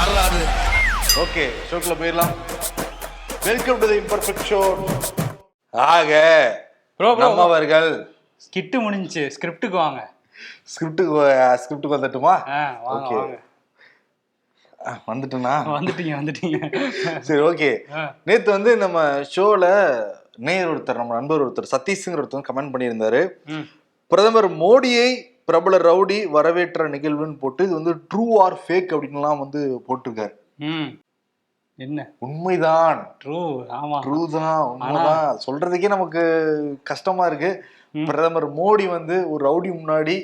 யாராது ஓகே ஷோக்குள்ள போயிடலாம். Welcome to the imperfect show ஆக ப்ரோ ப்ரோ நம்மவர்கள் ஸ்கிட்டு முடிஞ்சுச்சு. ஸ்கிரிப்டுக்கு வாங்க. ஸ்கிரிப்டுக்கு ஸ்கிரிப்டுக்கு வந்துட்டுமா? ஆ, வந்துட்டேனா? வந்துட்டீங்க வந்துட்டீங்க. சரி ஓகே. நேத்து வந்து நம்ம ஷோல நேயர் ஒருத்தர் நம்ம நண்பர் ஒருத்தர் சதீஷ்ங்கிற ஒருத்தர் கமெண்ட் பண்ணியிருந்தாரு. ம். பிரதமர் மோடியை பிரபல ரவுடி வரவேற்ற நிகழ்வுன்னு போட்டு இது வந்து ட்ரூ ஆர் ஃபேக் அப்படின்லாம் வந்து போட்டிருக்காரு. என்ன? உண்மைதான். ட்ரூ ஆமா. ட்ரூ தான் உண்மைதான். சொல்றதுக்கே நமக்கு கஷ்டமா இருக்கு. பிரதமர் மோடி வந்து ஒரு ரவுடி முன்னாடி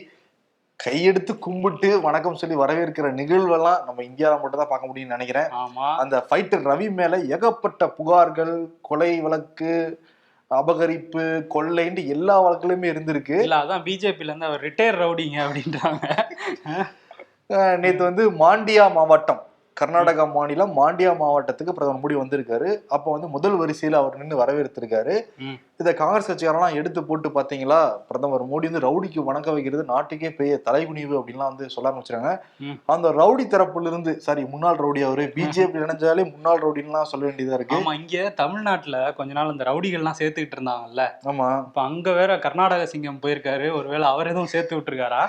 கையெடுத்து கும்பிட்டு வணக்கம் சொல்லி வரவேற்கிற நிகழ்வெல்லாம் நம்ம இந்தியாவில் மட்டும் தான் பார்க்க முடியும்னு நினைக்கிறேன். அந்த ஃபைட்டர் ரவி மேல ஏகப்பட்ட புகார்கள் கொலை வழக்கு அபகரிப்பு கொள்ளைன்னு எல்லா வழக்குலையுமே இருந்திருக்கு. இல்ல அதான் பிஜேபில இருந்து அவர் ரிட்டையர் ரவுடிங்க அப்படின்றாங்க. நேத்து வந்து மாண்டியா மாவட்டம். கர்நாடகா மாநிலம் மாண்டியா மாவட்டத்துக்கு பிரதமர் மோடி வந்திருக்காரு. அப்போ வந்து முதல் வரிசையில அவர் நின்று வரவேற்றிருக்காரு. இதை காங்கிரஸ் கட்சிக்காரெல்லாம் எடுத்து போட்டு பாத்தீங்களா? பிரதமர் மோடி வந்து ரவுடிக்கு வணக்கம் வைக்கிறது நாட்டுக்கே பெரிய தலைகுனிவு அப்படின்லாம் வந்து சொல்ல ஆரம்பிச்சிட்டாங்க ம். அந்த ரவுடி தரப்புல இருந்து சாரி முன்னாள் ரவுடி அவரு பிஜேபி நினைச்சாலே முன்னாள் ரவுடின்லாம் சொல்ல வேண்டியதா இருக்கு. ஆமா இங்க தமிழ்நாட்டுல கொஞ்ச நாள் இந்த ரவுடிகள்லாம் சேர்த்துக்கிட்டு இருந்தாங்கல்ல. ஆமா. இப்ப அங்க வேற கர்நாடக சிங்கம் போயிருக்காரு. ஒருவேளை அவர் எதுவும் சேர்த்து விட்டுருக்காரா?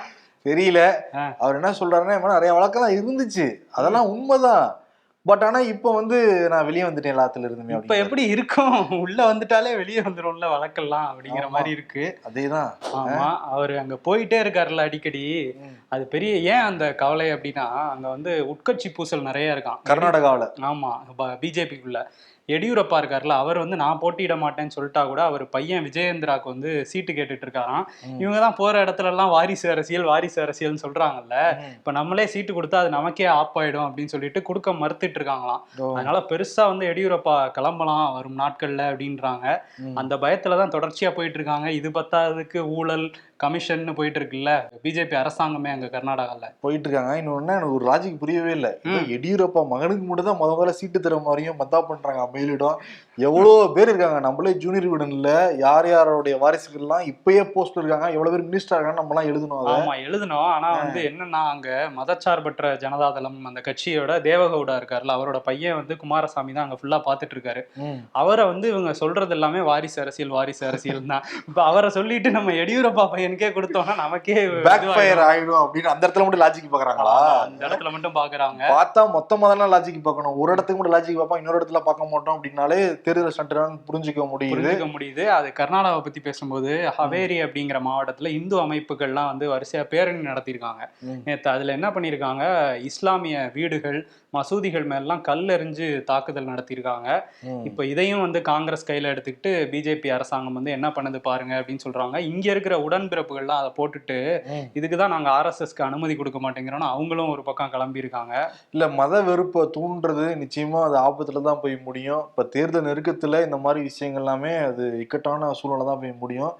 தெரியல. அவர் என்ன சொல்றாருன்னா நிறைய வழக்கெல்லாம் இருந்துச்சு. அதெல்லாம் உண்மைதான். பட் ஆனா இப்போ வந்து நான் வெளியே வந்துட்டேன் எல்லாத்துல இருந்துமே இப்ப எப்படி இருக்கும்? உள்ள வந்துட்டாலே வெளியே வந்துரும்ல வழக்கெல்லாம் அப்படிங்கிற. மாதிரி இருக்கு. அதேதான். ஆமா. அவர் அங்க போயிட்டே இருக்காருல்ல அடிக்கடி. அது பெரிய ஏன் அந்த கவலை அப்படின்னா அங்க வந்து உட்கட்சி பூசல் நிறைய இருக்கான் கர்நாடகாவுல. ஆமா. பிஜேபிக்குள்ள. எடியூரப்பா இருக்காருல்ல அவர் வந்து நான் போட்டியிட மாட்டேன்னு சொல்லிட்டா கூட அவர் பையன் விஜயேந்திராக்கு வந்து சீட்டு கேட்டுட்டு இருக்காராம். இவங்க தான் போற இடத்துல எல்லாம் வாரிசு அரசியல் வாரிசு அரசியல்னு சொல்றாங்கல்ல. இப்ப நம்மளே சீட்டு கொடுத்தா அது நமக்கே ஆப் ஆயிடும் அப்படின்னு சொல்லிட்டு கொடுக்க மறுத்துட்டு இருக்காங்களாம். அதனால பெருசா வந்து எடியூரப்பா கிளம்பலாம் வரும் நாட்கள்ல அப்படின்றாங்க. அந்த பயத்துல தான் தொடர்ச்சியா போயிட்டு இருக்காங்க இது பத்தாததுக்கு ஊழல் கமிஷன் போயிட்டு இருக்குல்ல பிஜேபி அரசாங்கமே அங்க கர்நாடகால. போயிட்டு இருக்காங்க இன்னொன்னு எனக்கு ஒரு லாஜிக் புரியவே இல்லை. எடியூரப்பா மகனுக்கு மட்டும் தான் முத முதல்ல சீட்டு தர மாதிரியும் மத்தா பண்றாங்க மேலிடம் எவ்வளோ பேர் இருக்காங்க? நம்மளே ஜூனியர் விடன்ல யார் யாரோடைய வாரிசுகள்லாம் இப்பயே போஸ்ட் இருக்காங்க எவ்வளவு பேர் மினிஸ்டர் இருக்காங்க நம்மலாம் எழுதணும் அதை. ஆமா எழுதணும். ஆனா வந்து என்னன்னா அங்க மதச்சார்பற்ற ஜனதாதளம் அந்த கட்சியோட தேவகவுடா இருக்காருல்ல அவரோட பையன் வந்து குமாரசாமி தான் அங்க ஃபுல்லா பாத்துட்டு இருக்காரு. அவரை வந்து இவங்க சொல்றது எல்லாமே வாரிசு அரசியல் வாரிசு அரசியல் தான். இப்ப அவரை சொல்லிட்டு நம்ம எடியூரப்பா பையனுக்கே கொடுத்தோம்னா நமக்கே பேக். ஃபயர் ஆயிடும் அப்படின்னு அந்த இடத்துல மட்டும் லாஜிக் பாக்குறாங்களா? அந்த இடத்துல மட்டும் பாக்குறாங்க. பார்த்தா மொத்தமா தானே லாஜிக் பார்க்கணும் ஒரு இடத்துக்கு மட்டும் லாஜிக் பார்ப்போம் இன்னொரு இடத்துல பார்க்க மாட்டோம் அப்படின்னாலே தேர்தல் ஸ்டண்ட் புரிஞ்சுக்க முடியுது. புரிஞ்சுக்க முடியுது. அது கர்நாடகாவை பத்தி பேசும்போது ஹவேரி அப்படிங்கிற மாவட்டத்துல இந்து அமைப்புகள்லாம் வந்து வரிசையா பேரணி நடத்தியிருக்காங்க. நேத்து அதுல என்ன பண்ணியிருக்காங்க? இஸ்லாமிய வீடுகள் மசூதிகள் மேலாம் கல் எறிஞ்சு தாக்குதல் நடத்தியிருக்காங்க. இப்போ இதையும் வந்து காங்கிரஸ் கையில எடுத்துக்கிட்டு பிஜேபி அரசாங்கம் வந்து என்ன பண்ணுது பாருங்க அப்படின்னு சொல்றாங்க. இங்க இருக்கிற உடன்பிறப்புகள்லாம் அதை போட்டுட்டு ம். இதுக்கு தான் நாங்க ஆர்எஸ்எஸ்க்கு அனுமதி கொடுக்க மாட்டேங்கிறோம்னு அவங்களும் ஒரு பக்கம் கிளம்பி இருக்காங்க இல்ல மத வெறுப்பை தூண்டுறது நிச்சயமா அது ஆபத்துல தான் போய் முடியும். இப்ப தேர்தல் நெருக்கத்துல இந்த மாதிரி விஷயங்கள் எல்லாமே அது இக்கட்டான சூழ்நிலை தான் போய் முடியும்.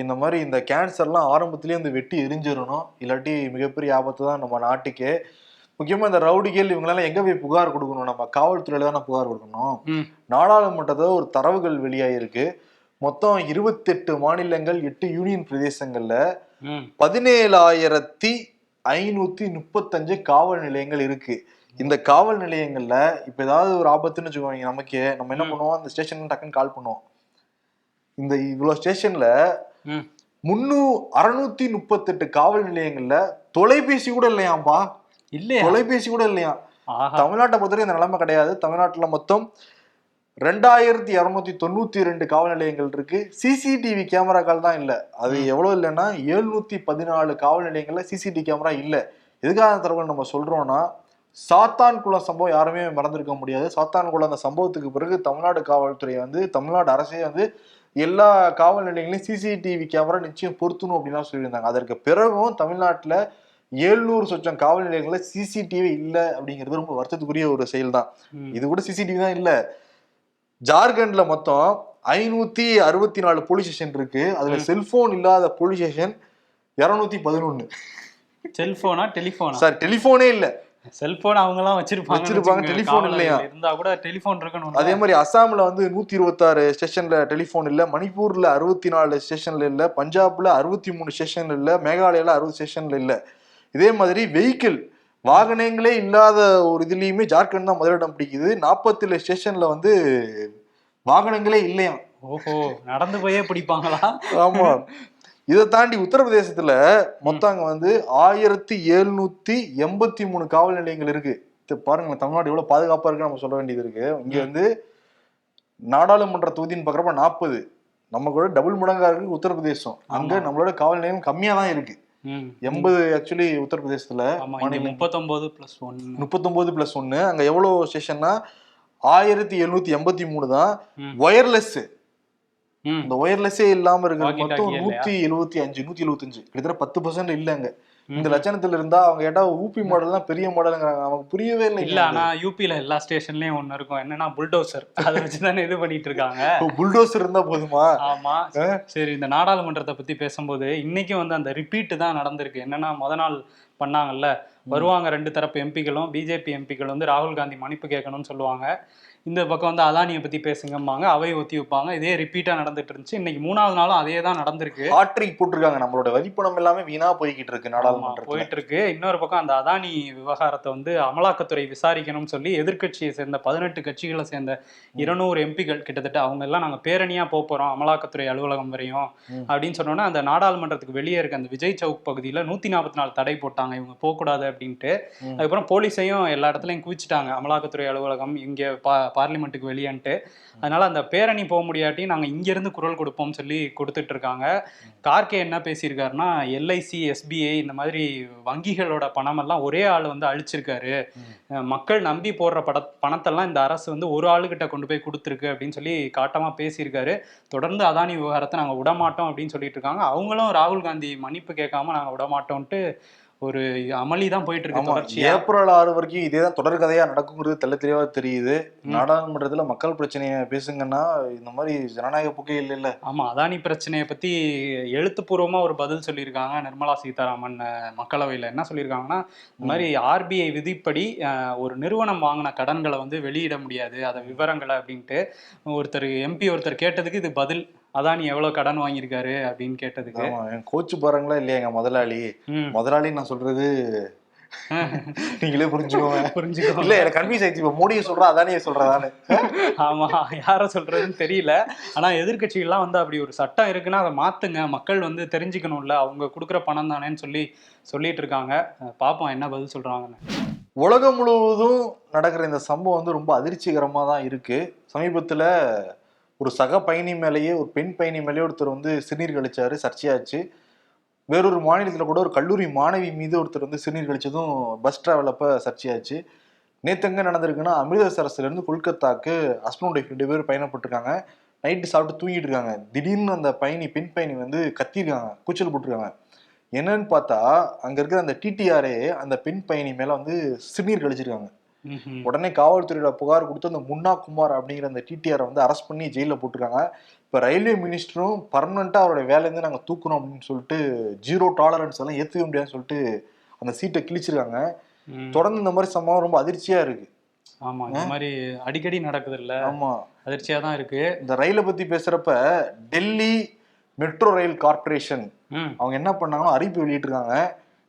இந்த மாதிரி இந்த கேன்சர்லாம் ஆரம்பத்திலேயே இந்த வெட்டி எரிஞ்சிடணும். இல்லாட்டி மிகப்பெரிய ஆபத்து தான் நம்ம நாட்டுக்கே. முக்கியமா இந்த ரவுடிகள் இவங்களெல்லாம் எங்க போய் புகார் கொடுக்கணும்? நம்ம காவல்துறையில தானே புகார் கொடுக்கணும். நாடாளுமன்றத்தில் ஒரு தரவுகள் வெளியாயிருக்கு. மொத்தம் இருபத்தெட்டு மாநிலங்கள் எட்டு யூனியன் பிரதேசங்கள்ல பதினேழாயிரத்தி ஐநூத்தி முப்பத்தஞ்சு காவல் நிலையங்கள் இருக்கு. இந்த காவல் நிலையங்கள்ல இப்ப ஏதாவது ஒரு ஆபத்துன்னு வச்சுக்கோங்க நமக்கே நம்ம என்ன. பண்ணுவோம்? அந்த ஸ்டேஷன் டக்குன்னு கால் பண்ணுவோம். இந்த இவ்வளவு ஸ்டேஷன்ல. முன்னூ அறுநூத்தி முப்பத்தெட்டு காவல் நிலையங்கள்ல தொலைபேசி கூட இல்லையாம்பா? இல்லையா? தொலைபேசி கூட இல்லையா? தமிழ்நாட்டை பொறுத்தவரை இந்த நிலைமை கிடையாது. தமிழ்நாட்டுல மொத்தம் ரெண்டாயிரத்தி இரநூத்தி தொண்ணூத்தி ரெண்டு காவல் நிலையங்கள் இருக்கு. சிசிடிவி கேமராக்கள் தான் இல்ல. அது எவ்வளவு இல்லைன்னா எழுநூத்தி பதினாலு காவல் நிலையங்கள்ல சிசிடிவி கேமரா இல்ல. எதுக்காக தகவல் நம்ம சொல்றோம்னா சாத்தான் குளம் சம்பவம் யாருமே மறந்திருக்க முடியாது. சாத்தான் குளம் அந்த சம்பவத்துக்கு பிறகு தமிழ்நாடு காவல்துறை வந்து தமிழ்நாடு அரசே வந்து எல்லா காவல் நிலையங்களையும் சிசிடிவி கேமரா நிச்சயம் பொருத்தணும் அப்படின்னு சொல்லியிருந்தாங்க. அதற்கு பிறகும் தமிழ்நாட்டுல ஏழ்நூறு சொச்சம் காவல் நிலையங்கள்ல சிசிடிவி இல்லை அப்படிங்கிறது ரொம்ப வருத்தத்துக்குரிய ஒரு செயல் தான். இது கூட சிசிடிவி தான் இல்ல. ஜார்க்கண்ட்ல மொத்தம் ஐநூத்தி அறுபத்தி நாலு போலீஸ் ஸ்டேஷன் இருக்கு. அதுல செல்போன் இல்லாத போலீஸ் ஸ்டேஷன் இருநூத்தி பதினொன்னு. செல்போனா டெலிபோனா சார் டெலிபோனே இல்ல. செல்போன் அவங்க எல்லாம் வச்சிருப்பாங்க வச்சிருப்பாங்க, telephone இல்லையா? இருந்தா கூட டெலிபோன் இருக்கணும் அதே மாதிரி அசாம்ல வந்து நூத்தி இருபத்தாறு ஸ்டேஷன்ல டெலிபோன் இல்ல மணிப்பூர்ல அறுபத்தி நாலு ஸ்டேஷன்ல இல்ல பஞ்சாப்ல அறுபத்தி மூணு ஸ்டேஷன்ல இல்ல மேகாலயால அறுபது ஸ்டேஷன்ல இல்ல. இதே மாதிரி வெஹிக்கிள் வாகனங்களே இல்லாத ஒரு இதுலயுமே ஜார்க்கண்ட் தான் முதலிடம் பிடிக்குது. நாற்பத்தேழு ஸ்டேஷன்ல வந்து வாகனங்களே இல்லையாம். ஓஹோ நடந்து போயே பிடிப்பாங்களா? ஆமா. இதை தாண்டி உத்தரப்பிரதேசத்துல மொத்தம் அங்க வந்து ஆயிரத்தி எழுநூத்தி எண்பத்தி மூணு காவல் நிலையங்கள் இருக்கு. இது பாருங்களேன் தமிழ்நாடு எவ்வளவு பாதுகாப்பா இருக்கு நம்ம சொல்ல வேண்டியது இருக்கு. இங்க வந்து நாடாளுமன்ற தொகுதின்னு பாக்குறப்ப நாற்பது. நம்ம கூட டபுள் மடங்கா இருக்கு உத்தரப்பிரதேசம். அங்க. நம்மளோட காவல் நிலையம் கம்மியா தான் இருக்கு. எண்பது ஆக்சுவலி உத்தரப்பிரதேசத்துல முப்பத்தொன்பது பிளஸ் ஒன்னு முப்பத்தொன்பது பிளஸ் ஒன்னு அங்க எவ்வளவு ஸ்டேஷன்னா ஆயிரத்தி எழுநூத்தி எண்பத்தி மூணு தான். ஒயர்லெஸ். இந்த ஒயர்லெஸ்ஸே இல்லாம இருக்கிறது மொத்தம் நூத்தி எழுபத்தி அஞ்சு நூத்தி எழுபத்தஞ்சு கிட்டத்தட்ட பத்து பர்சன்ட் இல்லங்க. இந்த. லட்சணத்துல இருந்தா அவங்க கேட்டா ஊபி மாடல் தான் பெரிய மாடலுங்கிறாங்க நமக்கு புரியவே இல்லை இல்ல ஆனா யூபில எல்லா ஸ்டேஷன்லயும் ஒண்ணு இருக்கும். என்னன்னா புல்டோசர் அதை வச்சுதானே இது பண்ணிட்டு இருக்காங்க புல்டோசர் இருந்தா போதுமா? ஆமா. சரி இந்த நாடாளுமன்றத்தை பத்தி பேசும்போது இன்னைக்கும் வந்து அந்த ரிப்பீட் தான் நடந்திருக்கு. என்னன்னா முத நாள் பண்ணாங்கல்ல. வருவாங்க ரெண்டு தரப்பு எம்பிக்களும் பிஜேபி எம்பிக்கள் வந்து ராகுல் காந்தி மன்னிப்பு கேட்கணும்னு சொல்லுவாங்க. இந்த பக்கம் வந்து அதானியை பத்தி பேசுங்கம்பாங்க. அவை ஒத்தி வைப்பாங்க. இதே ரிப்பீட்டா நடந்துட்டு இருந்துச்சு. இன்னைக்கு மூணாவது நாளும் அதே தான் நடந்திருக்கு. ஹாட்ரிக் போட்டிருக்காங்க. நம்மளோட வரிப்பணம் எல்லாமே வீணா போய்கிட்டு இருக்கு ஆமா, நாடாளுமன்றத்துல. போயிட்டு இருக்கு இன்னொரு பக்கம் அந்த அதானி விவகாரத்தை வந்து அமலாக்கத்துறை விசாரிக்கணும்னு சொல்லி எதிர்க்கட்சியை சேர்ந்த பதினெட்டு கட்சிகளை சேர்ந்த இருநூறு எம்பிக்கள் கிட்டத்தட்ட அவங்க எல்லாம் நாங்க பேரணியா போக போறோம் அமலாக்கத்துறை அலுவலகம் வரையும். அப்படின்னு சொன்னோன்னா அந்த நாடாளுமன்றத்துக்கு வெளியே இருக்க அந்த விஜய் சவுக் பகுதியில நூத்தி நாற்பத்தி நாலு தடை போட்டாங்க. இவங்க போகக்கூடாது அப்படின்ட்டு. அதுக்கப்புறம் போலீஸையும் எல்லா இடத்துலயும் குவிச்சிட்டாங்க. அமலாக்கத்துறை அலுவலகம் இங்க பா பார்லிமெண்ட்டுக்கு வெளியன்ட்டு. அதனால அந்த பேரணி போக முடியாட்டி நாங்கள் இங்கேருந்து குரல் கொடுப்போம்னு சொல்லி கொடுத்துட்டு இருக்காங்க கார்கே என்ன பேசியிருக்காருன்னா எல்ஐசி எஸ்பிஐ இந்த மாதிரி வங்கிகளோட பணமெல்லாம் ஒரே ஆள் வந்து அழிச்சிருக்காரு. மக்கள் நம்பி போடுற பட பணத்தெல்லாம் இந்த அரசு வந்து ஒரு ஆளுகிட்ட கொண்டு போய் கொடுத்துருக்கு அப்படின்னு சொல்லி காட்டமாக பேசியிருக்காரு. தொடர்ந்து அதானி விவகாரத்தை நாங்கள் விடமாட்டோம் அப்படின்னு சொல்லிட்டு இருக்காங்க அவங்களும் ராகுல் காந்தி மன்னிப்பு கேட்காம நாங்கள் விடமாட்டோம்ட்டு ஒரு அமளி தான் போயிட்டு இருக்கு ஏப்ரல் ஆறு வரைக்கும் இதேதான் தொடர்கதையா நடக்குங்கிறது தெள்ள தெளிவா தெரியுது. நாடாளுமன்றத்துல மக்கள் பிரச்சனைய பேசுங்கன்னா இந்த மாதிரி ஜனநாயக போக்கே இல்ல இல்ல ஆமா அதானி பிரச்சனையை பத்தி எழுத்துப்பூர்வமா ஒரு பதில் சொல்லியிருக்காங்க நிர்மலா சீதாராமன் மக்களவையில. என்ன சொல்லியிருக்காங்கன்னா இந்த மாதிரி ஆர்பிஐ விதிப்படி ஒரு நிறுவனம் வாங்கின கடன்களை வந்து வெளியிட முடியாது. அதை விவரங்களை அப்படின்ட்டு ஒருத்தர் எம்பி ஒருத்தர் கேட்டதுக்கு இது பதில். அதானி எவ்வளவு கடன் வாங்கியிருக்காரு? அப்படின்னு கேட்டதுக்கு. என் கோச்சு பாருங்களா இல்லையா எங்க முதலாளி. முதலாளி நான் சொல்றது நீங்களே புரிஞ்சுக்கோங்க. புரிஞ்சுக்கோ இல்ல எனக்கு கன்ஃபியூஸ் ஆயிடுச்சு. இப்ப மோடியை சொல்றா அதானியை சொல்றதானு ஆமா யார சொல்றதுன்னு தெரியல. ஆனா எதிர்க்கட்சிகள்லாம் வந்து அப்படி ஒரு சட்டம் இருக்குன்னா அதை மாத்துங்க. மக்கள் வந்து தெரிஞ்சுக்கணும்ல. அவங்க கொடுக்குற பணம் தானேன்னு சொல்லி சொல்லிட்டு இருக்காங்க. பாப்போம் என்ன பதில் சொல்றாங்கன்னு. உலகம் முழுவதும் நடக்கிற இந்த சம்பவம் வந்து ரொம்ப அதிர்ச்சிகரமா தான் இருக்கு. சமீபத்துல ஒரு சக பயணி மேலேயே ஒரு பெண் பயணி மேலேயே ஒருத்தர் வந்து சிறுநீர் கழிச்சாரு சர்ச்சையாச்சு. வேறொரு மாநிலத்தில் கூட ஒரு கல்லூரி மாணவி மீது ஒருத்தர் வந்து சிறுநீர் கழிச்சதும் பஸ் டிராவல் அப்ப சர்ச்சையாச்சு. நேத்தங்க நடந்திருக்குன்னா அமிர்தசரஸ்லேருந்து கொல்கத்தாக்கு ஹஸ்பண்ட் ஒய்ஃப் ரெண்டு பேர் பயணப்பட்டிருக்காங்க. நைட்டு சாப்பிட்டு தூங்கிட்டு இருக்காங்க. திடீர்னு அந்த பயணி பெண் பயணி வந்து கத்திருக்காங்க கூச்சல் போட்டிருக்காங்க. என்னன்னு பார்த்தா அங்கே இருக்கிற அந்த டிடிஆரே அந்த பெண் பயணி மேலே வந்து சிறுநீர் கழிச்சிருக்காங்க. உடனே காவல்துறையில புகார் கொடுத்து அந்த முன்னா குமார் அப்படிங்கிற அந்த டிடிஆரை வந்து அரெஸ்ட் பண்ணி ஜெயில போட்டிருக்காங்க. இப்ப ரயில்வே மினிஸ்டரும் பர்மனண்டா அவருடைய வேலையிருந்து நாங்க தூக்குறோம் அப்படின்னு சொல்லிட்டு ஜீரோ டாலரன்ஸ் எல்லாம் ஏத்துக்க முடியாதுன்னு சொல்லிட்டு அந்த சீட்டை கிழிச்சிருக்காங்க. தொடர்ந்து இந்த மாதிரி சம்பவம் ரொம்ப அதிர்ச்சியா இருக்கு. ஆமா இந்த மாதிரி அடிக்கடி நடக்குது இல்ல ஆமா. அதிர்ச்சியா தான் இருக்கு. இந்த ரயிலை பத்தி பேசுறப்ப டெல்லி மெட்ரோ ரயில் கார்ப்பரேஷன் ம். அவங்க என்ன பண்ணாங்கன்னா அறிவிப்பு வெளியிட்டிருக்காங்க.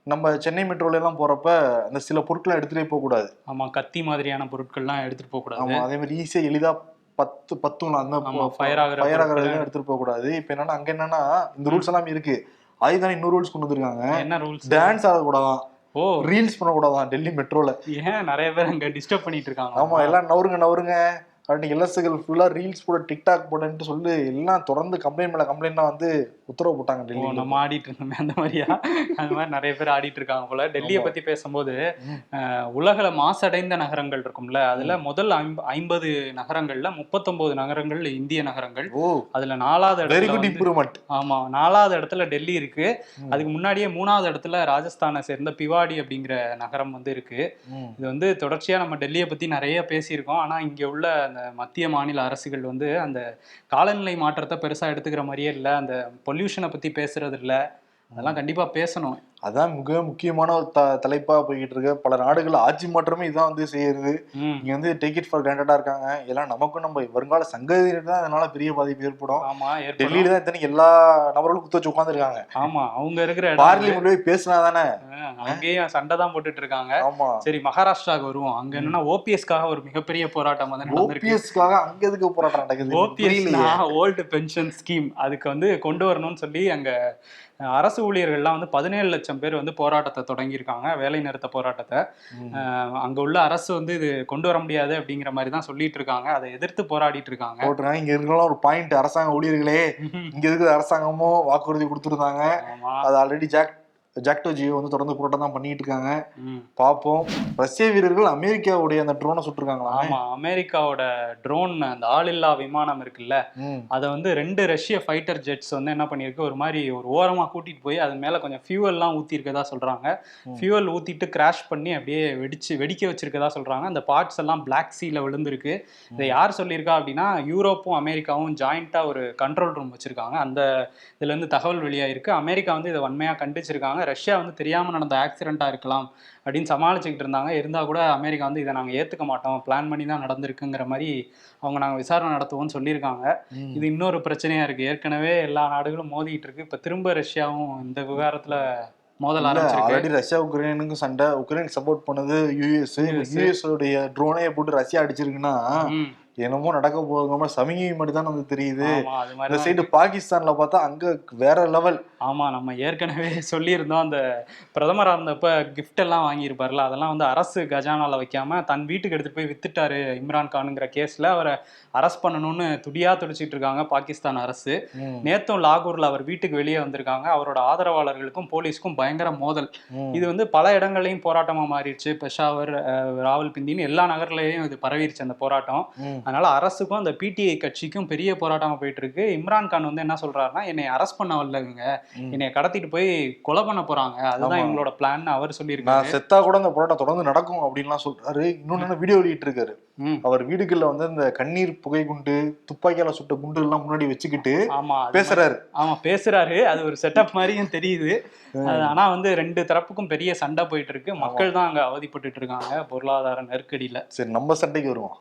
நம்ம சென்னை மெட்ரோல எல்லாம் போறப்ப அந்த சில பொருட்களை எடுத்துட்டே போக கூடாது. ஆமா கத்தி மாதிரியான பொருட்கள்லாம் எடுத்துட்டு போக கூடாது. ஆமா அதே மாதிரி ஈஸியா எளிதா பத்து பத்துங்களா அந்த fire ஆகுற ஃபயர் ஆகிறதுலாம் பொருட்களை. எடுத்துட்டு போக கூடாது. இப்ப என்னன்னா அங்க என்னன்னா இந்த ரூல்ஸ் எல்லாம் இருக்கு. அதுதான் இன்னொரு ரூல்ஸ் கொண்டு வந்திருக்காங்க. என்ன ரூல்ஸ் டான்ஸ் ஆடக்கூடாதான். ஓ. ரீல்ஸ் பண்ணக்கூடாதான் டெல்லி மெட்ரோல ஏன்? நிறைய பேர் அங்க டிஸ்டர்ப் பண்ணிட்டு இருக்காங்க. ஆமா எல்லாம் நவருங்க நவருங்க. அப்படின்னு இலசுகள் ஃபுல்லா ரீல்ஸ் போட டிக்டாக் போடன்ட்டு சொல்லி எல்லாம் தொடர்ந்து கம்ப்ளைண்ட் மேல கம்ப்ளைண்ட்னா வந்து உத்தரவு போட்டாங்க டெல்லி நம்ம ஆடிட்டு இருந்தோமே அந்த மாதிரியா? அந்த மாதிரி நிறைய பேர் ஆடிட்டு இருக்காங்க போல டெல்லியை. பத்தி பேசும்போது உலகில மாசடைந்த நகரங்கள் இருக்கும்ல அதுல முதல் ஐம்ப- ஐம்பது நகரங்கள்ல முப்பத்தொன்பது நகரங்கள் இந்திய நகரங்கள். அதுல நாலாவது இடத்துல இம்ப்ரூவ்மெண்ட் ஆமா நாலாவது இடத்துல டெல்லி இருக்கு. அதுக்கு முன்னாடியே மூணாவது இடத்துல ராஜஸ்தானை சேர்ந்த பிவாடி அப்படிங்கிற நகரம் வந்து இருக்கு. இது வந்து தொடர்ச்சியா நம்ம டெல்லியை பத்தி நிறைய பேசியிருக்கோம். ஆனா இங்க உள்ள அந்த மத்திய மாநில அரசுகள் வந்து அந்த காலநிலை மாற்றத்தை பெருசா எடுத்துக்கிற மாதிரியே இல்ல. அந்த பொல்யூஷனை பற்றி பேசுறது இல்லை அதெல்லாம் கண்டிப்பா பேசணும். அதான் மிக முக்கியமான ஒரு த தலைப்பா போய்கிட்டு இருக்கு. பல நாடுகள் ஆட்சி மாற்றமே இதான் வந்து செய்யுது. ம். இங்க வந்து டேக் இட் ஃபார் கிராண்டடா இருக்காங்க. எல்லாம் நமக்கும் நம்ம வருங்கால சங்கதியினர் தான் அதனால பெரிய பாதிப்பு ஏற்படும். ஆமா டெல்லியில தான் இத்தனை எல்லா நபர்களும் குத்த வச்சு உட்காந்துருக்காங்க ஆமா அவங்க இருக்கிற இடம் பார்லிமெண்ட் போய் பேசினா தானே? அங்கேயும் சண்டை தான் போட்டுட்டு இருக்காங்க. ஆமா. சரி மகாராஷ்டிராவுக்கு வருவோம். அங்க என்னன்னா ஓபிஎஸ்க்காக ஒரு மிகப்பெரிய போராட்டம் வந்து ஓபிஎஸ்க்காக அங்க எதுக்கு போராட்டம் நடக்குது. OPS old pension scheme. அதுக்கு வந்து கொண்டு வரணும்னு சொல்லி அங்க அரசு ஊழியர்கள்லாம் வந்து பதினேழு லட்சம் பேர் வந்து போராட்டத்தை தொடங்கியிருக்காங்க வேலை நிறுத்த போராட்டத்தை. அங்க உள்ள அரசு வந்து இது கொண்டு வர முடியாது அப்படிங்கிற மாதிரி தான் சொல்லிட்டு இருக்காங்க. அதை எதிர்த்து போராடிட்டு இருக்காங்க. போட்டுருக்காங்க இங்க இருக்கலாம் ஒரு பாயிண்ட் அரசாங்க ஊழியர்களே. இங்க இருக்கிற அரசாங்கமும் வாக்குறுதி கொடுத்துருந்தாங்க. அது ஆல்ரெடி ஜாக் ஜாக்டோ ஜியோ வந்து தொடர்ந்து போராட்டம் தான் பண்ணிட்டு இருக்காங்க. பார்ப்போம் ரஷ்ய வீரர்கள் அமெரிக்காவுடைய அந்த ட்ரோனை சுட்டிருக்காங்களா? ஆமா அமெரிக்காவோட ட்ரோன் அந்த ஆளில்லா விமானம் இருக்குல்ல. அதை வந்து ரெண்டு ரஷ்ய ஃபைட்டர் ஜெட்ஸ் வந்து என்ன பண்ணியிருக்கு ஒரு மாதிரி ஒரு ஓரமா கூட்டிட்டு போய் அது மேல கொஞ்சம் ஃபியூவல்லாம் ஊத்தி இருக்கதா சொல்றாங்க. ஃபியூவல் ஊத்திட்டு கிராஷ் பண்ணி அப்படியே வெடிச்சு வெடிக்க வச்சிருக்கதா சொல்றாங்க. அந்த பார்ட்ஸ் எல்லாம் பிளாக் சீல விழுந்திருக்கு. இதை யார் சொல்லியிருக்கா அப்படின்னா யூரோப்பும் அமெரிக்காவும் ஜாயிண்டா ஒரு கண்ட்ரோல் ரூம் வச்சிருக்காங்க. அந்த இதுல இருந்து தகவல் வெளியாயிருக்கு. அமெரிக்கா வந்து இதை வன்மையா கண்டிச்சிருக்காங்க. ரஷ்யா வந்து தெரியாம நடந்த ஆக்சிடென்ட்டா இருக்கலாம் அப்படின்னு சமாளிச்சுக்கிட்டு இருந்தாங்க. இருந்தா கூட அமெரிக்கா வந்து இதை நாங்க ஏத்துக்க மாட்டோம். பிளான் பண்ணி தான் நடந்திருக்குங்கிற மாதிரி அவங்க நாங்க விசாரணை நடத்துவோம்னு சொல்லியிருக்காங்க. இது இன்னொரு பிரச்சனையா இருக்கு. ஏற்கனவே எல்லா நாடுகளும் மோதிட்டு இருக்கு. இப்ப திரும்ப ரஷ்யாவும் இந்த விவகாரத்துல மோதல் ஆல்ரெடி ரஷ்யா உக்ரைனுக்கும் சண்டை உக்ரைனுக்கு சப்போர்ட் பண்ணது யூஎஸ். யூஎஸ் உடைய ட்ரோனே போட்டு ரஷ்யா அடிச்சிருக்குன்னா என்னமோ நடக்க போகிற சமிகை மட்டும் தான் வந்து தெரியுது. இந்த மாதிரி சைடு பாகிஸ்தான்ல பார்த்தா அங்க வேற லெவல் ஆமா நம்ம ஏற்கனவே சொல்லியிருந்தோம் அந்த பிரதமரா இருந்தப்ப கிஃப்ட் எல்லாம் வாங்கியிருப்பார்ல அதெல்லாம் வந்து அரசு கஜானால வைக்காம தன் வீட்டுக்கு எடுத்துட்டு போய் வித்துட்டாரு இம்ரான் கானுங்கிற கேஸ்ல. அவரை அரெஸ்ட் பண்ணணும்னு துடியா துடிச்சிட்டு இருக்காங்க பாகிஸ்தான் அரசு. நேத்தும் லாகூர்ல அவர் வீட்டுக்கு வெளியே வந்திருக்காங்க. அவரோட ஆதரவாளர்களுக்கும் போலீஸ்க்கும் பயங்கர மோதல். இது வந்து பல இடங்கள்லயும் போராட்டமா மாறிடுச்சு. பெஷாவர் அஹ், ராவல்பிண்டின்னு எல்லா நகர்லயும் இது பரவிருச்சு அந்த போராட்டம். அதனால அரசுக்கும் அந்த பிடிஐ கட்சிக்கும் பெரிய போராட்டமா போயிட்டு இருக்கு இம்ரான் கான் வந்து என்ன சொல்றாருன்னா என்னை அரெஸ்ட் பண்ண வரல இவங்க என்னை கடத்திட்டு போய் கொலை பண்ண போறாங்க. அதுதான். இவங்களோட பிளான் அவர் சொல்லியிருக்காரு. செத்தா கூட இந்த போராட்டம் தொடர்ந்து நடக்கும் அப்படின்லாம் சொல்றாரு. இன்னொன்னு வீடியோ வெளியிட்டு இருக்காரு. அவர் வீடுகள்ல வந்து இந்த கண்ணீர் புகை குண்டு துப்பாக்கியால சுட்ட குண்டு எல்லாம் முன்னாடி வச்சுக்கிட்டு ஆமா பேசுறாரு. ஆமா பேசுறாரு. அது ஒரு செட்டப் மாதிரியும் தெரியுது. ஆனா வந்து ரெண்டு தரப்புக்கும் பெரிய சண்டை போயிட்டு இருக்கு மக்கள் தான் அங்க அவதிப்பட்டுட்டு இருக்காங்க. பொருளாதார நெருக்கடியில. சரி நம்ம சண்டைக்கு வருவோம்.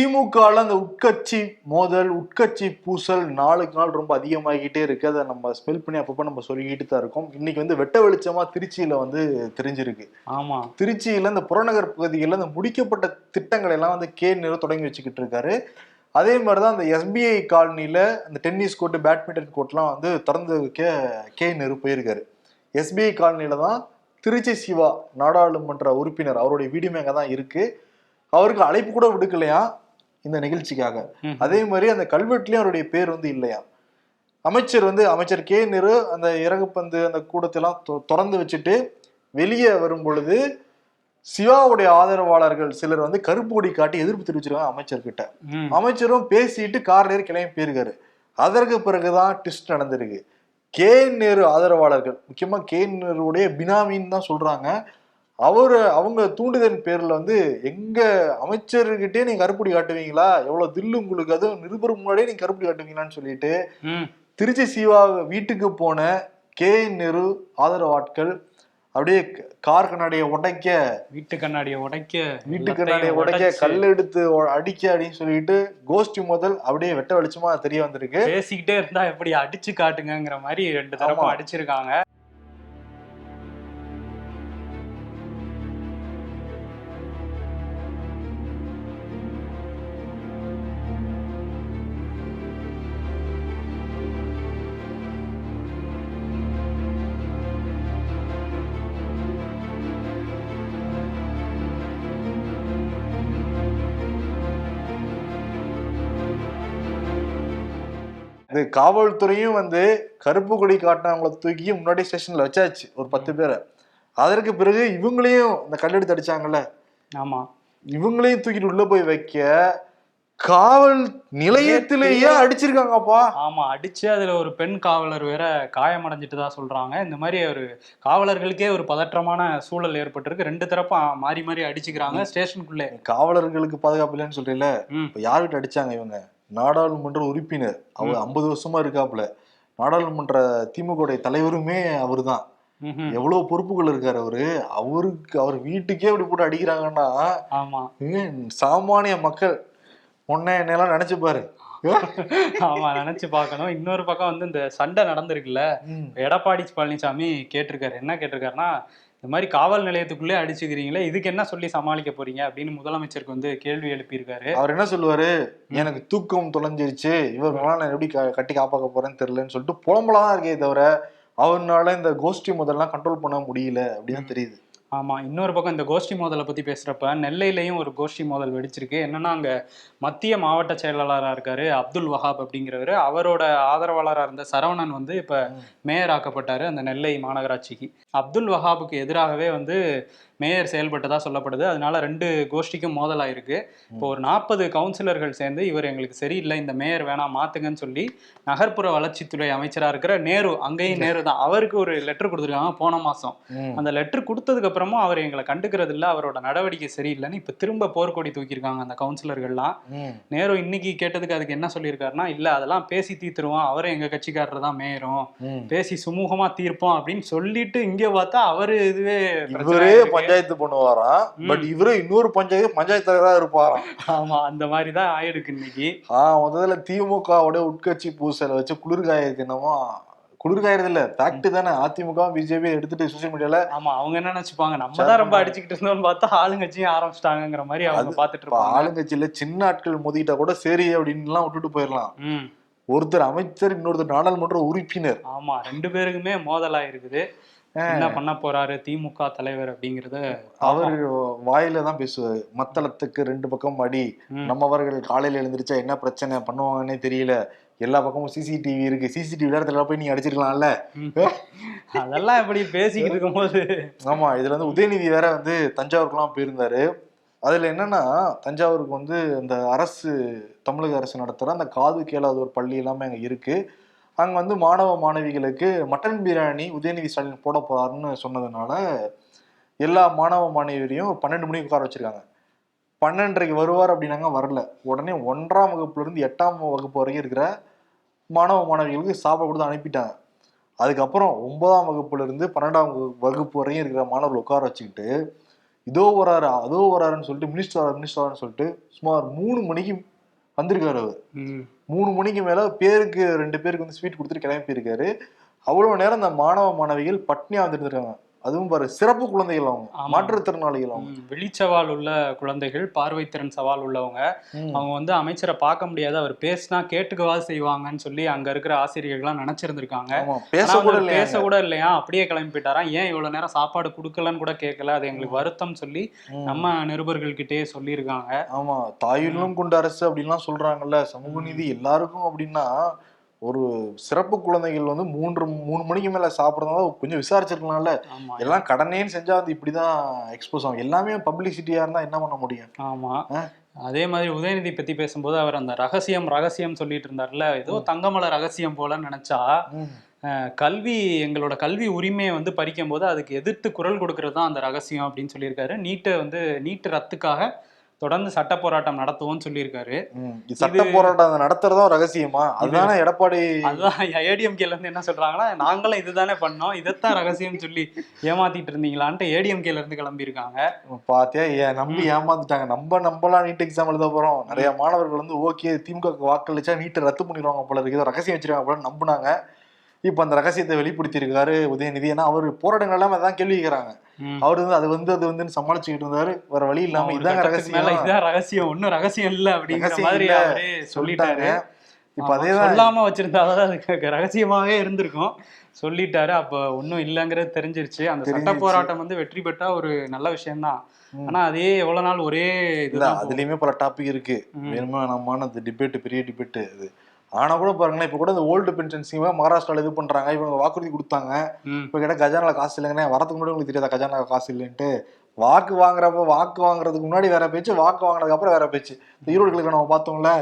ம் திமுகல அந்த உட்கட்சி மோதல் உட்கட்சி பூசல் நாளுக்கு நாள் ரொம்ப அதிகமாகிட்டே இருக்கு. அதை நம்ம ஸ்பெல் பண்ணி அப்பப்போ நம்ம சொல்லிக்கிட்டு தான் இருக்கோம். இன்னைக்கு வந்து வெட்ட வெளிச்சமா திருச்சியில வந்து தெரிஞ்சிருக்கு. ஆமா. திருச்சியில இந்த புறநகர் பகுதிகளில் இந்த முடிக்கப்பட்ட திட்டங்களை எல்லாம் வந்து கே நேரு தொடங்கி வச்சுக்கிட்டு இருக்காரு. அதே மாதிரி தான் அந்த எஸ்பிஐ காலனியில அந்த டென்னிஸ் கோர்ட்டு பேட்மிண்டன் கோர்ட்லாம் வந்து திறந்து வைக்க கே நேரு போயிருக்காரு. எஸ்பிஐ காலனியில தான் திருச்சி சிவா நாடாளுமன்ற உறுப்பினர் அவருடைய வீடுமே அங்கே தான் இருக்கு. அவருக்கு அழைப்பு கூட விடுக்கலையா? இந்த நிகழ்ச்சிக்காக. அதே மாதிரி அந்த கல்வெட்டுலயும் அவருடைய பேர் வந்து இல்லையா? அமைச்சர் வந்து அமைச்சர் கே. நேரு அந்த இறகுப்பந்து அந்த கூடத்தெல்லாம் திறந்து வச்சுட்டு வெளியே வரும் பொழுது சிவாவுடைய ஆதரவாளர்கள் சிலர் வந்து கருப்பு கொடி காட்டி எதிர்ப்பு தெரிவிச்சிருக்காங்க அமைச்சர்கிட்ட அமைச்சரும் பேசிட்டு கார்ல ஏறி கிளம்பி போயிருக்காரு. அதற்கு பிறகுதான் ட்விஸ்ட் நடந்திருக்கு. கே. நேரு ஆதரவாளர்கள் முக்கியமா கே. நேருடைய பினாமின்னு தான் சொல்றாங்க. அவரு அவங்க தூண்டுதல் பேர்ல வந்து எங்க அமைச்சர்கிட்டே நீங்க கருப்புடி காட்டுவீங்களா? எவ்வளவு தில்லு உங்களுக்கு? அதுவும் நிருபர் முன்னாடியே நீங்க கருப்புடி காட்டுவீங்களான்னு சொல்லிட்டு திருச்சி சிவா வீட்டுக்கு போன கே நேரு ஆதரவாட்கள் அப்படியே கார் கண்ணாடியை உடைக்க வீட்டு கண்ணாடியை உடைக்க வீட்டு கண்ணாடியை உடைக்க கல் எடுத்து அடிக்க அப்படின்னு சொல்லிட்டு கோஷ்டி முதல் அப்படியே வெட்ட வெளிச்சமா தெரிய வந்திருக்கு. பேசிக்கிட்டே இருந்தா எப்படி அடிச்சு காட்டுங்கங்கிற மாதிரி ரெண்டு ஆமா. அடிச்சிருக்காங்க. இது காவல்துறையும் வந்து கருப்பு கொடி காட்டினவங்களை தூக்கி முன்னாடி ஸ்டேஷன்ல வச்சாச்சு ஒரு பத்து பேரை. அதற்கு பிறகு இவங்களையும் இந்த கல்லெடுத்து அடிச்சாங்கல்ல? ஆமா. இவங்களையும் தூக்கிட்டு உள்ள போய் வைக்க காவல் நிலையத்திலேயே அடிச்சிருக்காங்கப்பா. ஆமா அடிச்சு அதுல ஒரு பெண் காவலர் வேற காயமடைஞ்சிட்டு தான் சொல்றாங்க. இந்த மாதிரி ஒரு காவலர்களுக்கே ஒரு பதற்றமான சூழல் ஏற்பட்டிருக்கு. ரெண்டு தரப்பும் மாறி மாறி அடிச்சுக்கிறாங்க ஸ்டேஷனுக்குள்ளே காவலர்களுக்கு பாதுகாப்பு இல்லைன்னு சொல்றீல யார்கிட்ட அடிச்சாங்க இவங்க? நாடாளுமன்ற உறுப்பினர். அவர் ஐம்பது வருஷமா இருக்காப்புல. நாடாளுமன்ற திமுக தலைவருமே அவர்தான். ம்ஹும். எவ்வளவு பொறுப்புகள் இருக்காரு அவரு. அவருக்கு அவர் வீட்டுக்கே அப்படி போட்டு அடிக்கிறாங்கன்னா சாமானிய மக்கள் உன்னை என்னெல்லாம் நினைச்சு பாரு. ஆமா நினைச்சு பார்க்கணும். இன்னொரு பக்கம் வந்து இந்த சண்டை நடந்திருக்குல்ல. எடப்பாடி பழனிசாமி கேட்டிருக்காரு. என்ன கேட்டிருக்காருன்னா இந்த மாதிரி காவல் நிலையத்துக்குள்ளே அடிச்சுக்கிறீங்களே இதுக்கு என்ன சொல்லி சமாளிக்க போறீங்க அப்படின்னு முதலமைச்சருக்கு வந்து கேள்வி எழுப்பியிருக்காரு. அவர் என்ன சொல்லுவாரு? எனக்கு தூக்கம் தொலைஞ்சிருச்சு இவர்களாம் நான் எப்படி கட்டி காப்பாக்க போறேன்னு தெரியலன்னு சொல்லிட்டு புலம்பலாம் இருக்கே தவிர அவர்னால இந்த கோஷ்டி முதல்லாம் கண்ட்ரோல் பண்ண முடியல அப்படின்னு தெரியுது. ஆமா இன்னொரு பக்கம் இந்த கோஷ்டி மோதலை பத்தி பேசுறப்ப நெல்லையிலையும் ஒரு கோஷ்டி மோதல் வெடிச்சிருக்கு. என்னன்னா அங்க மத்திய மாவட்ட செயலாளராக இருக்காரு அப்துல் வஹாப் அப்படிங்கிறவர். அவரோட ஆதரவாளராக இருந்த சரவணன் வந்து இப்ப மேயர் ஆக்கப்பட்டாரு அந்த நெல்லை மாநகராட்சிக்கு. அப்துல் வஹாபுக்கு எதிராகவே வந்து மேயர் செயல்பட்டதா சொல்லப்படுது. அதனால ரெண்டு கோஷ்டிக்கும் மோதல் ஆயிருக்கு இப்போ ஒரு நாற்பது கவுன்சிலர்கள் சேர்ந்து இவர் எங்களுக்கு சரியில்லை இந்த மேயர் வேணாம் மாத்துங்கன்னு சொல்லி நகர்ப்புற வளர்ச்சித்துறை அமைச்சரா இருக்கிற நேரு அங்கேயும் நேரு தான். அவருக்கு ஒரு லெட்டர் கொடுத்துருக்காங்க. போன மாசம். அந்த லெட்டர் கொடுத்ததுக்கு அப்புறமும் அவர் எங்களை கண்டுக்கிறது இல்ல அவரோட நடவடிக்கை சரியில்லைன்னு இப்ப திரும்ப போர்க்கொடி தூக்கியிருக்காங்க அந்த கவுன்சிலர்கள்லாம். ம். நேரு இன்னைக்கு கேட்டதுக்கு அதுக்கு என்ன சொல்லியிருக்காருன்னா இல்ல அதெல்லாம் பேசி தீர்த்துருவோம். அவரே எங்க கட்சிக்காரர் தான் மேயரும். பேசி சுமூகமா தீர்ப்போம் அப்படின்னு சொல்லிட்டு இங்க பார்த்தா அவரு இதுவே இவரே. பஞ்சாயத்து பண்ணுவாராம். பட் இவரு இன்னொரு பஞ்சாயத்து பஞ்சாயத்து தலைவரா இருப்பாராம். ஆமா அந்த மாதிரி தான் ஆயிருக்கு இன்னைக்கு. ஆஹ் முதல்ல திமுகவோட உட்கட்சி பூசலை வச்சு குளிர்காயது என்னமோ குளிர்காயறது இல்ல ஃபேக்ட் தானே. அதிமுக பிஜேபி எடுத்துட்டு சோசியல் மீடியால ஆமா அவங்க என்ன நினைச்சுப்பாங்க? நம்ம தான் ரொம்ப அடிச்சுக்கிட்டு இருந்தோம்னு பார்த்தா ஆளுங்கட்சியும் ஆரம்பிச்சிட்டாங்கிற மாதிரி அவங்க பாத்துட்டு இருப்பாங்க. ஆளுங்கட்சியில சின்ன ஆட்கள் மோதிக்கிட்டா கூட சரி அப்படின்னு எல்லாம் விட்டுட்டு போயிடலாம் ஒருத்தர் அமைச்சர் இன்னொருத்தர் நாடாளுமன்ற உறுப்பினர். ஆமா ரெண்டு பேருக்குமே மோதலா இருக்குது என்ன பண்ண போறாரு திமுக தலைவர் அப்படிங்கறத அவர் வாயில தான் பேசுவாரு. மத்தளத்துக்கு ரெண்டு பக்கம் அடி. நம்மவர்கள் காலையில எழுந்திருச்சா என்ன பிரச்சனை பண்ணுவாங்கன்னே தெரியல. எல்லா பக்கமும் சிசிடிவி இருக்கு. சிசிடிவி இடத்துல போய் நீங்க அடிச்சிருக்கலாம்ல? அதெல்லாம் எப்படி பேசிக்கிட்டு இருக்கும்போது? ஆமா இதுல வந்து உதயநிதி வேற வந்து தஞ்சாவூருக்குலாம் போயிருந்தாரு. அதுல என்னன்னா தஞ்சாவூருக்கு வந்து அந்த அரசு தமிழக அரசு நடத்துற அந்த காது கேளாத ஒரு பள்ளி எல்லாமே அங்க இருக்கு. அங்க வந்து மாணவ மாணவிகளுக்கு மட்டன் பிரியாணி உதயநிதி ஸ்டாலின் போட போறாருன்னு சொன்னதுனால எல்லா மாணவ மாணவியரையும் பன்னெண்டு மணிக்கு உட்கார வச்சிருக்காங்க. பன்னெண்டரைக்கு வருவார் அப்படின்னாங்க வரல. உடனே ஒன்றாம் வகுப்புல இருந்து எட்டாம் வகுப்பு வரைக்கும் இருக்கிற மாணவ மாணவிகளுக்கு சாப்பாடு கொடுத்து அனுப்பிட்டாங்க. அதுக்கப்புறம் ஒன்பதாம் வகுப்புல இருந்து பன்னெண்டாம் வகு- வகுப்பு வரையும் இருக்கிற மாணவர்கள் உட்கார வச்சுக்கிட்டு இதோ வராரு அதோ வராருன்னு சொல்லிட்டு மினிஸ்டர் வராரு மினிஸ்டர் வராருன்னு சொல்லிட்டு சுமார் மூணு மணிக்கு வந்திருக்காரு அவர். மூணு மணிக்கு மேல பேருக்கு ரெண்டு பேருக்கு வந்து ஸ்வீட் கொடுத்துட்டு கிளம்பி இருக்காரு அவ்வளவு நேரம் அந்த மாணவ மாணவிகள் பட்னியா வந்துட்டு இருக்காங்க அதுவும் பாரு சிறப்பு குழந்தைகள் அவங்க. மாற்றுத்திறனாளிகள் அவங்க ம், விழிச்சவால் உள்ள குழந்தைகள் பார்வைத்திறன் சவால் உள்ளவங்க. அவங்க வந்து அமைச்சரை பார்க்க முடியாது. அவர் பேசினா கேட்டுக்கவாது செய்வாங்கன்னு சொல்லி அங்க இருக்கிற ஆசிரியர்கள்லாம் நினைச்சிருந்திருக்காங்க. பேச கூட இல்லையா பேச கூட இல்லையா? அப்படியே கிளம்பி போயிட்டாராம் ஏன் இவ்வளவு நேரம் சாப்பாடு கொடுக்கலன்னு கூட கேட்கல? அது எங்களுக்கு வருத்தம் சொல்லி. நம்ம நிருபர்கள்கிட்டயே சொல்லியிருக்காங்க. ஆமா தாயுள்ளும் கொண்ட அரசு அப்படின்லாம் சொல்றாங்கல்ல. சமூக நீதி எல்லாருக்கும் அப்படின்னா ஒரு சிறப்பு குழந்தைகள் வந்து மூன்று மூணு மணிக்கு மேல சாப்பிடறதுனால கொஞ்சம் விசாரிச்சிருக்கலாம்ல. எல்லாம் கடனேன்னு செஞ்சா வந்து இப்படிதான் எக்ஸ்போஸ் ஆகும். எல்லாமே பப்ளிசிட்டியா இருந்தா என்ன பண்ண முடியும்? ஆமா? அதே மாதிரி உதயநிதி பத்தி பேசும்போது அவர் அந்த ரகசியம் ரகசியம் சொல்லிட்டு இருந்தார்ல. ஏதோ தங்கமலை ரகசியம் போலன்னு நினைச்சா கல்வி எங்களோட கல்வி உரிமையை வந்து பறிக்கும் போது அதுக்கு எதிர்த்து குரல் கொடுக்கறது தான் அந்த ரகசியம் அப்படின்னு சொல்லியிருக்காரு. நீட்டை வந்து நீட்டு ரத்துக்காக தொடர்ந்து சட்ட போராட்டம் நடத்துவோம்னு சொல்லியிருக்காரு. சட்ட போராட்டம் நடத்துறதா ரகசியமா? அதுதானே எடப்பாடி? அதுதான் ஏடிஎம்கேல இருந்து என்ன சொல்றாங்கன்னா நாங்களும் இதுதானே பண்ணோம் இதைத்தான் ரகசியம் சொல்லி ஏமாத்திட்டு இருந்தீங்களான்ட்டு ஏடிஎம்கேல இருந்து கிளம்பியிருக்காங்க. பாத்தியா நம்பி ஏமாந்துட்டாங்க. நம்ம நம்பலாம் நீட் எக்ஸாம் எழுத போறோம். நிறைய மாணவர்கள் வந்து ஓகே திமுக வாக்களிச்சா நீட்டை ரத்து பண்ணிடுவாங்க போல இருக்கு ஏதோ ரகசியம் வச்சிருக்காங்க போல நம்புனாங்க. இப்ப அந்த ரகசியத்தை வெளிப்படுத்தியிருக்காரு உதயநிதி. ஏன்னா அவர் போராட்டங்கள் எல்லாமே அதான் கேள்வி கேட்கறாங்க ம். அவர் வந்து அது வந்து அது வந்துன்னு சமாளிச்சுக்கிட்டு இருந்தாரு. வேற வழி இல்லாம இதாங்க ரகசியம். இதான் ரகசியம். ஒன்னும் ரகசியம் இல்ல அப்படிங்கிற மாதிரி சொல்லிட்டாரு. இப்ப ஆமா, அதேதான் சொல்லாம வச்சிருந்தாதான் அதுக்கு ரகசியமாவே இருந்திருக்கும். சொல்லிட்டாரு. அப்ப ஒண்ணும் இல்லங்கிறது தெரிஞ்சிருச்சு. அந்த சட்ட. போராட்டம் வந்து வெற்றி பெற்றா ஒரு நல்ல விஷயம்தான். ஆனா அதே எவ்வளவு நாள் ஒரே போகும். அதுலயுமே பல டாபிக் இருக்கு. வேணுமா நம்மான அந்த டிபேட் பெரிய டிபேட் அது. ஆனா கூட பாருங்களேன் இப்ப கூட இந்த ஓல்டு பென்ஷன் ஸ்கீம் மகாராஷ்டிரால இது பண்றாங்க இவங்க வாக்குறுதி கொடுத்தாங்க. இப்ப கேட்டா கஜானால காசு இல்லைங்கண்ணே வரதுக்கு முன்னாடி உங்களுக்கு தெரியாதா கஜானால காசு இல்லைன்ட்டு? வாக்கு வாங்குறப்ப வாக்கு வாங்குறதுக்கு முன்னாடி வேற பேச்சு வாக்கு வாங்குனதுக்கு அப்புறம் வேற பேச்சு. இந்த ஈரோடு கிழக்கு நம்ம பார்த்தோம்ல?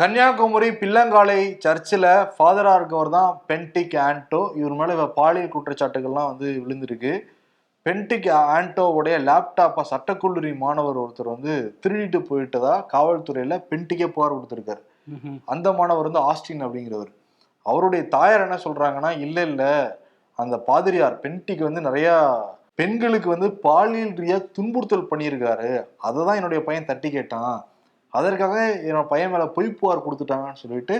கன்னியாகுமரி பிள்ளங்காலை சர்ச்சில் ஃபாதரா இருக்கவர் தான் பென்டிக் ஆண்டோ. இவர் மேல இவ பாலியல் குற்றச்சாட்டுகள்லாம் வந்து விழுந்திருக்கு. பென்டிக் ஆண்டோவுடைய லேப்டாப்பை சட்டக்கல்லூரி மாணவர் ஒருத்தர் வந்து திருடிட்டு போயிட்டதா காவல்துறையில பென்டிக்கே புகார் கொடுத்திருக்காரு. அந்த மாணவர் வந்து ஆஸ்டின் அப்படிங்கிறவர். அவருடைய தாயார் என்ன சொல்றாங்கன்னா இல்லை இல்லை. அந்த பாதிரியார் பென்டிக்கு வந்து நிறைய பெண்களுக்கு வந்து பாலியல் ரீதியா துன்புறுத்தல் பண்ணியிருக்காரு. அதை தான் என்னுடைய பையன் தட்டி கேட்டான். அதற்காக என்னோட பையன் மேலே பொய் கொடுத்துட்டாங்கன்னு சொல்லிட்டு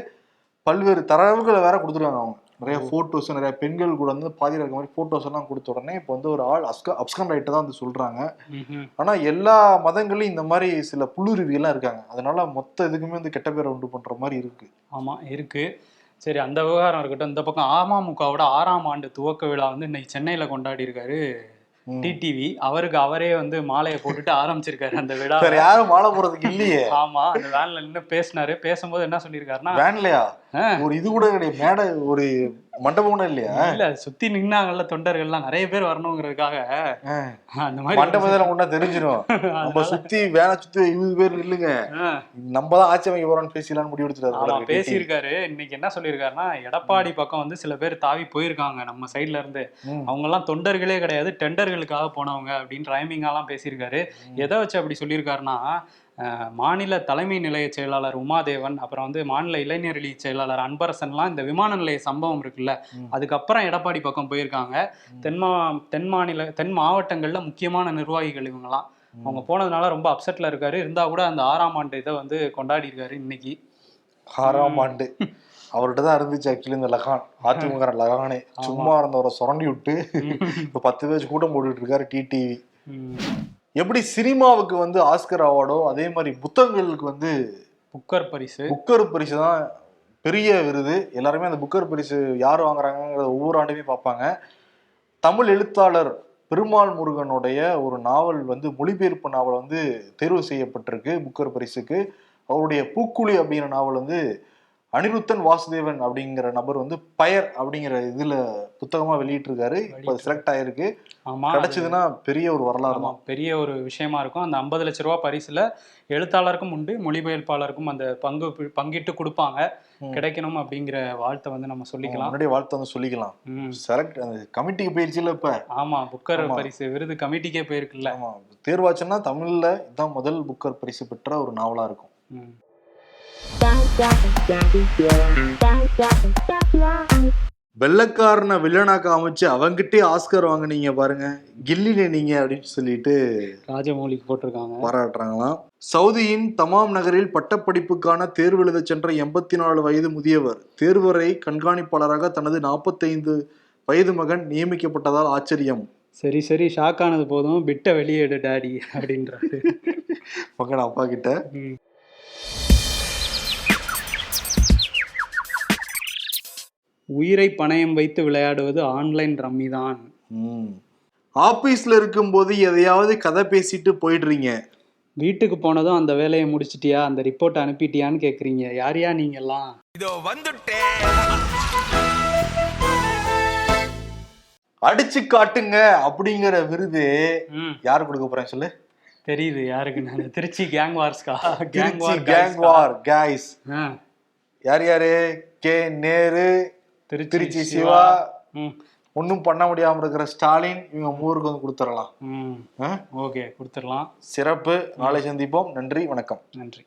பல்வேறு தரவுகளை வேற கொடுத்துருக்காங்க அவங்க. நிறைய போட்டோஸ் நிறைய பெண்கள் கூட வந்து பாதியில் இருக்க மாதிரி போட்டோஸ் எல்லாம் கொடுத்த உடனே இப்போ வந்து ஒரு ஆள் அஸ்க அப்ஸ்கன் ரைட்டை தான் வந்து சொல்றாங்க. ம்ஹும். ஆனா எல்லா மதங்களையும் இந்த மாதிரி சில புல்லுருவிகள்லாம் இருக்காங்க. அதனால மொத்த இதுக்குமே வந்து கெட்ட பேரை உண்டு பண்ற மாதிரி இருக்கு. ஆமா இருக்கு. சரி அந்த விவகாரம் இருக்கட்டும். இந்த பக்கம் அமமுகவோட ஆறாம் ஆண்டு துவக்க விழா வந்து இன்னைக்கு சென்னையில கொண்டாடி இருக்காரு. டிடிவி. அவருக்கு அவரே வந்து மாலையை போட்டுட்டு ஆரம்பிச்சிருக்காரு அந்த விழா. யாரும் மாலை போறதுக்கு இல்லையே. ஆமா அந்த வேன்ல நின்னு பேசினாரு. பேசும்போது என்ன சொல்லியிருக்காருன்னா வேன்லையா. ஒரு இது கூட கிடையாது. மேடை ஒரு மண்டபம் கூட இல்லையா? இல்ல சுத்தி நின்னாங்கல்ல தொண்டர்கள்லாம் நிறைய பேர் வரணுங்கிறதுக்காக. அந்த மாதிரி மண்டபத்துல கொண்டா தெரிஞ்சிடும் நம்ம சுத்தி வேனை சுத்தி இருபது பேர் நில்லுங்க. நம்ம தான் ஆட்சி அமைக்க போறோம்னு பேசிடலாம்னு முடிவு எடுத்துட்டாரு போல ஆமா இருக்கு TT. பேசியிருக்காரு. இன்னைக்கு என்ன சொல்லியிருக்காருன்னா எடப்பாடி பக்கம் வந்து சில பேர் தாவி போயிருக்காங்க நம்ம சைடுல இருந்து. அவங்க எல்லாம் தொண்டர்களே கிடையாது டெண்டர்களுக்காக போனவங்க அப்படின்னு ரைமிங்காலாம் பேசியிருக்காரு. எதை வச்சு அப்படி சொல்லியிருக்காருன்னா மாநில தலைமை நிலைய செயலாளர் உமாதேவன் அப்புறம் வந்து மாநில இளைஞரணி செயலாளர் அன்பரசன்லாம் இந்த விமான நிலைய சம்பவம் இருக்குல்ல. அதுக்கப்புறம் எடப்பாடி பக்கம் போயிருக்காங்க. தென் மா தென் மாநில தென் மாவட்டங்கள்ல முக்கியமான நிர்வாகிகள் இவங்கலாம். அவங்க போனதுனால ரொம்ப அப்செட்ல இருக்காரு. இருந்தா கூட அந்த ஆறாம் ஆண்டு இதை வந்து கொண்டாடி இருக்காரு இன்னைக்கு. ஆறாம் ஆண்டு. அவர்கிட்ட தான் இருந்துச்சு ஆக்சுவலி இந்த லகான். அதிமுக லகானே. சும்மா இருந்தவரை சுரண்டி விட்டு இப்ப பத்து பேஜ் கூட்டம் போட்டுட்டு இருக்காரு டிடிவி. எப்படி சினிமாவுக்கு வந்து ஆஸ்கர் அவார்டோ அதே மாதிரி புத்தகங்களுக்கு வந்து புக்கர் பரிசு. புக்கர் பரிசு தான் பெரிய விருது. எல்லாருமே அந்த புக்கர் பரிசு யார் வாங்குறாங்கிறத ஒவ்வொரு ஆண்டுமே பார்ப்பாங்க. தமிழ் எழுத்தாளர் பெருமாள் முருகனுடைய ஒரு நாவல் வந்து மொழிபெயர்ப்பு நாவல் வந்து தேர்வு செய்யப்பட்டிருக்கு புக்கர் பரிசுக்கு. அவருடைய பூக்குழி அப்படிங்கிற நாவல் வந்து அனிருத்தன் வாசுதேவன் அப்படிங்கிற நபர் வந்து பயர் அப்படிங்கிற இதுல புத்தகமா வெளியிட்டிருக்காரு. இப்போ செலக்ட் ஆயிருக்கு. கிடைச்சதுன்னா பெரிய ஒரு வரலாறு தான் பெரிய ஒரு விஷயமா இருக்கும். அந்த ஐம்பது லட்ச ரூபா பரிசுல எழுத்தாளருக்கும் உண்டு மொழிபெயர்ப்பாளருக்கும் அந்த பங்கு பங்கிட்டு கொடுப்பாங்க. கிடைக்கணும் அப்படிங்கிற வாழ்த்தை வந்து நம்ம சொல்லிக்கலாம். முன்னாடியே வாழ்த்து வந்து சொல்லிக்கலாம். செலக்ட் கமிட்டிக்கு போயிடுச்சுல இப்ப. ஆமா புக்கர். பரிசு விருது கமிட்டிக்கே போயிருக்குல்ல. ஆமா தேர்வாச்சுன்னா தமிழ்ல இதுதான் முதல் புக்கர் பரிசு பெற்ற ஒரு நாவலா இருக்கும். வெள்ளக்காரனை வில்லனாக்க அமைச்சு அவங்கிட்டே ஆஸ்கர் வாங்குனீங்க பாருங்க. கில்லில நீங்க அப்படின்னு சொல்லிட்டு ராஜமௌலிக்கு போட்டிருக்காங்க. பாராட்டுறாங்களாம். சவுதியின் தமாம் நகரில் பட்டப்படிப்புக்கான தேர்வு எழுதச் சென்ற எண்பத்தி நாலு வயது முதியவர் தேர்வரை கண்காணிப்பாளராக தனது நாற்பத்தைந்து வயது மகன் நியமிக்கப்பட்டதால் ஆச்சரியம். சரி சரி ஷாக் ஆனது போதும். பிட்ட வெளியேடு டாடி அப்படின்றாரு. மகன் அப்பா கிட்ட உயிரை பணயம் வைத்து விளையாடுவது ஆன்லைன் ரம்மி தான் ம். ஆபீஸ்ல இருக்கும்போது எதையாவது கதை பேசிட்டு போயிடுறீங்க. வீட்டுக்கு போனதும் அந்த வேலையை முடிச்சிட்டியா? அந்த ரிப்போர்ட் அனுப்பிட்டியான்னு கேக்குறீங்க. யாரையா நீங்கெல்லாம்? இதோ வந்துட்டேன் அடிச்சு காட்டுங்க அப்படிங்கிற விருது யாரு கொடுக்க போறேன் சொல்லு? தெரியுது யாருக்குன்னு அந்த Trichy gang வார்ஸ்கா gang war gang war guys ஆ. யார் யாரு? கே நேரு திருச்சி சிவா. ம். ஒன்றும் பண்ண முடியாம இருக்கிற ஸ்டாலின் இவங்க மூவருக்கு வந்து கொடுத்துடலாம்? ஓகே கொடுத்துடலாம். சிறப்பு. நாளை சந்திப்போம். நன்றி வணக்கம். நன்றி.